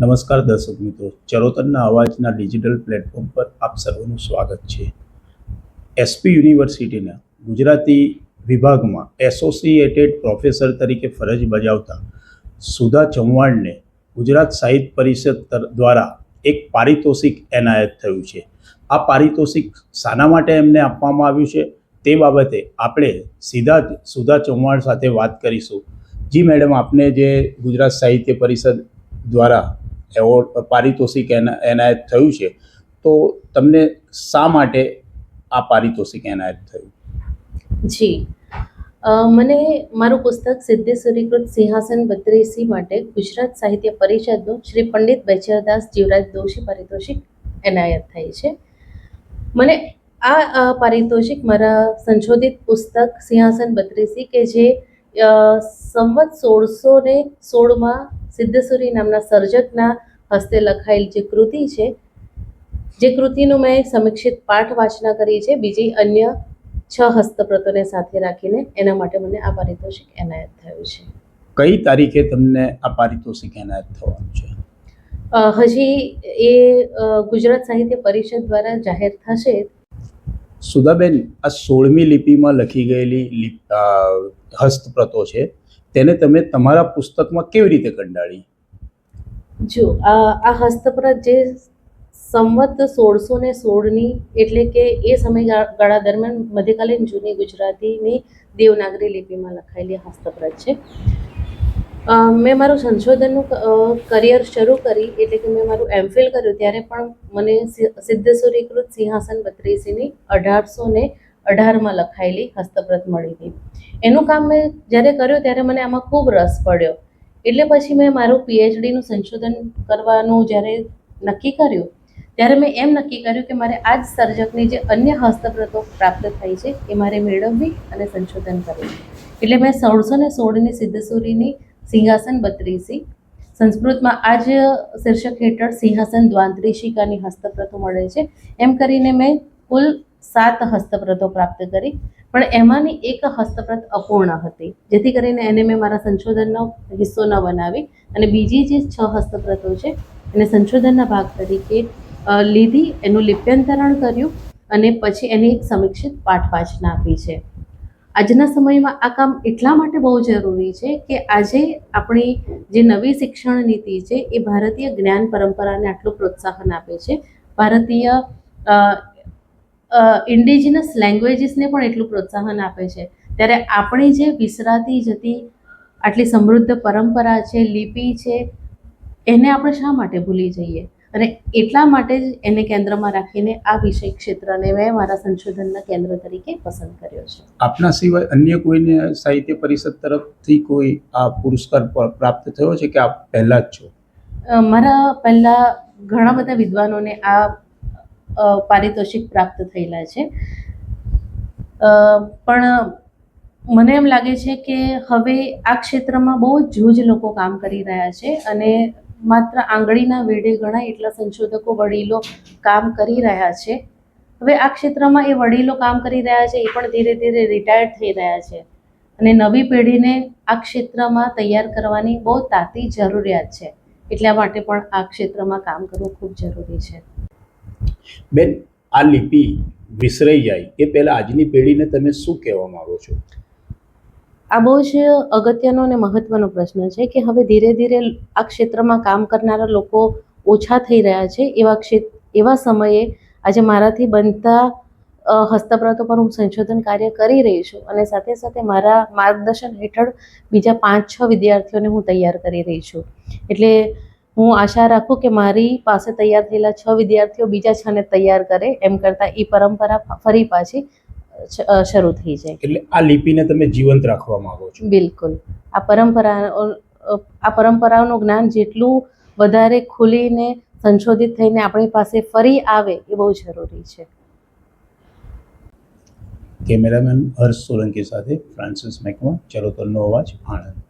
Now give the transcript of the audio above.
નમસ્કાર દર્શક મિત્રો, ચરોતરના અવાજના ડિજિટલ પ્લેટફોર્મ પર આપ સર્વનું સ્વાગત છે. એસપી યુનિવર્સિટીના ગુજરાતી વિભાગમાં એસોસિએટેડ પ્રોફેસર તરીકે ફરજ બજાવતા સુધા ચૌહાણને ગુજરાત સાહિત્ય પરિષદ દ્વારા એક પારિતોષિક એનાયત થયું છે. આ પારિતોષિક શાના માટે એમને આપવામાં આવ્યું છે? તે બાબતે આપણે સીધા જ સુધા ચૌહાણ સાથે વાત કરીશું. જી મેડમ, આપને જે ગુજરાત સાહિત્ય પરિષદ દ્વારા એવોર્ડ, પારિતોષિક એના, એનાયત થયું છે. તો તમને શા માટે આ પારિતોષિક એનાયત થયું? જી. મને મારું પુસ્તક સિદ્ધેશ્વરીકૃત સિંહાસન બત્રીસી માટે ગુજરાત સાહિત્ય પરિષદનું શ્રી પંડિત બેચરદાસ જીવરાજ દોશી પારિતોષિક એનાયત થઈ છે. મને આ પારિતોષિક મારા સંશોધિત પુસ્તક સિંહાસન બત્રીસી કે જે સંવત સોળસો ને સોળમાં સિદ્ધેશ્વરી નામના સર્જકના હસ્તે લખાયેલ જે કૃતિ છે જે કૃતિનું મેં સમીક્ષિત પાઠ વાંચના કરી છે બીજી અન્ય છ હસ્તપ્રતોને સાથે રાખીને એના માટે મને આ પારિતોષિક એનાયત થયું છે. કઈ તારીખે તમને આ પારિતોષિક એનાયત થવાનું છે? હજી એ ગુજરાત સાહિત્ય પરિષદ દ્વારા જાહેર થશે. સુધાબેન આ સોળમી લિપિમાં લખી ગયેલી હસ્તપ્રતો છે તેને તમે તમારા પુસ્તકમાં કેવી રીતે કંડાળી? જો આ હસ્તપ્રત જે સંવત સોળસો ને સોળની એટલે કે એ સમયગાળા દરમિયાન મધ્યકાલીન જૂની ગુજરાતીની દેવનાગરી લિપિમાં લખાયેલી હસ્તપ્રત છે. મેં મારું સંશોધનનું કરિયર શરૂ કરી એટલે કે મેં મારું એમફિલ કર્યું ત્યારે પણ મને સિદ્ધસુરીકૃત સિંહાસન બત્રીસીની અઢારસો ને અઢારમાં લખાયેલી હસ્તપ્રત મળી હતી. એનું કામ મેં જ્યારે કર્યું ત્યારે મને આમાં ખૂબ રસ પડ્યો. એટલે પછી મેં મારું પીએચડીનું સંશોધન કરવાનું જ્યારે નક્કી કર્યું, ત્યારે મેં એમ નક્કી કર્યું કે મારે આ જ સર્જકની જે અન્ય હસ્તપ્રતો પ્રાપ્ત થઈ છે, એ મારે મેળવવી અને સંશોધન કરવું. એટલે મેં સોળસો ને સોળની સિદ્ધસુરીની સિંહાસન બત્રીસી, સંસ્કૃતમાં આ જ શીર્ષક હેઠળ સિંહાસન દ્વાંત્રિશિકાની હસ્તપ્રતો મળે છે, એમ કરીને મેં કુલ સાત હસ્તપ્રતો પ્રાપ્ત કરી. પણ એમાંની એક હસ્તપ્રત અપૂર્ણ હતી. જેથી કરીને એને મેં મારા સંશોધનનો હિસ્સો ન બનાવી અને બીજી જે છ હસ્તપ્રતો છે, એને સંશોધનના ભાગ તરીકે લીધી, એનું લિપ્યંતરણ કર્યું અને પછી એની એક સમીક્ષિત પાઠવાચના આપી છે. આજના સમયમાં આ કામ એટલા માટે બહુ જરૂરી છે કે આજે આપણી જે નવી શિક્ષણ નીતિ છે, એ ભારતીય જ્ઞાન પરંપરાને આટલું પ્રોત્સાહન આપે છે. ભારતીય ઇન્ડિજિનસ લેંગ્વેજીસને પણ એટલું પ્રોત્સાહન આપે છે. ત્યારે આપણી જે વિસરાતી જતી આટલી સમૃદ્ધ પરંપરા છે લિપિ છે એને આપણે શા માટે ભૂલી જઈએ? અને એટલા માટે જ એને કેન્દ્રમાં રાખીને આ વિષય ક્ષેત્રને મેં મારા સંશોધનના કેન્દ્ર તરીકે પસંદ કર્યો છે. આપના સિવાય અન્ય કોઈને સાહિત્ય પરિષદ તરફથી કોઈ આ પુરસ્કાર પ્રાપ્ત થયો છે કે આપ પહેલા જ છો? મારા પહેલાં ઘણા બધા વિદ્વાનોને આ પારિતોષિક પ્રાપ્ત થયેલા છે. પણ મને એમ લાગે છે કે હવે આ ક્ષેત્રમાં બહુ જૂજ લોકો કામ કરી રહ્યા છે અને માત્ર આંગળીના વેઢે ઘણા એટલા સંશોધકો વડીલો કામ કરી રહ્યા છે. હવે આ ક્ષેત્રમાં એ વડીલો કામ કરી રહ્યા છે, એ પણ ધીરે ધીરે રિટાયર્ડ થઈ રહ્યા છે. અને નવી પેઢીને આ ક્ષેત્રમાં તૈયાર કરવાની બહુ તાતી જરૂરિયાત છે. એટલા માટે પણ આ ક્ષેત્રમાં કામ કરવું ખૂબ જરૂરી છે. બેન, આ લિપિ વિસરાઈ જાય. એ પહેલાં આજની પેઢીને તમે શું કહેવા માગો છો? આ બહુ જ અગત્યનો અને મહત્વનો પ્રશ્ન છે કે હવે ધીરે ધીરે આ ક્ષેત્રમાં કામ કરનારા લોકો ઓછા થઈ રહ્યા છે. એવા ક્ષેત્ર એવા સમયે આજે મારાથી બનતા હસ્તપ્રતો પર હું સંશોધન કાર્ય કરી રહી છું અને સાથે સાથે મારા માર્ગદર્શન હેઠળ બીજા પાંચ છ વિદ્યાર્થીઓને હું તૈયાર કરી રહી છું. એટલે હું આશા રાખું કે મારી પાસે તૈયાર થયેલા છ વિદ્યાર્થીઓ બીજા છને તૈયાર કરે એમ કરતાં એ પરંપરા ફરી પાછી શરૂ થઈ જાય. એટલે આ લિપિને તમે જીવંત રાખવા માંગો છો? બિલકુલ. આ પરંપરા આ પરંપરાઓનું જ્ઞાન જેટલું વધારે ખુલીને સંશોધિત થઈને આપણી પાસે ફરી આવે એ બહુ જરૂરી છે. કેમેરામેન હર્ષ સોલંકી સાથે ફ્રાન્સિસ મેકમાં ચરોતરનો અવાજ આણંદ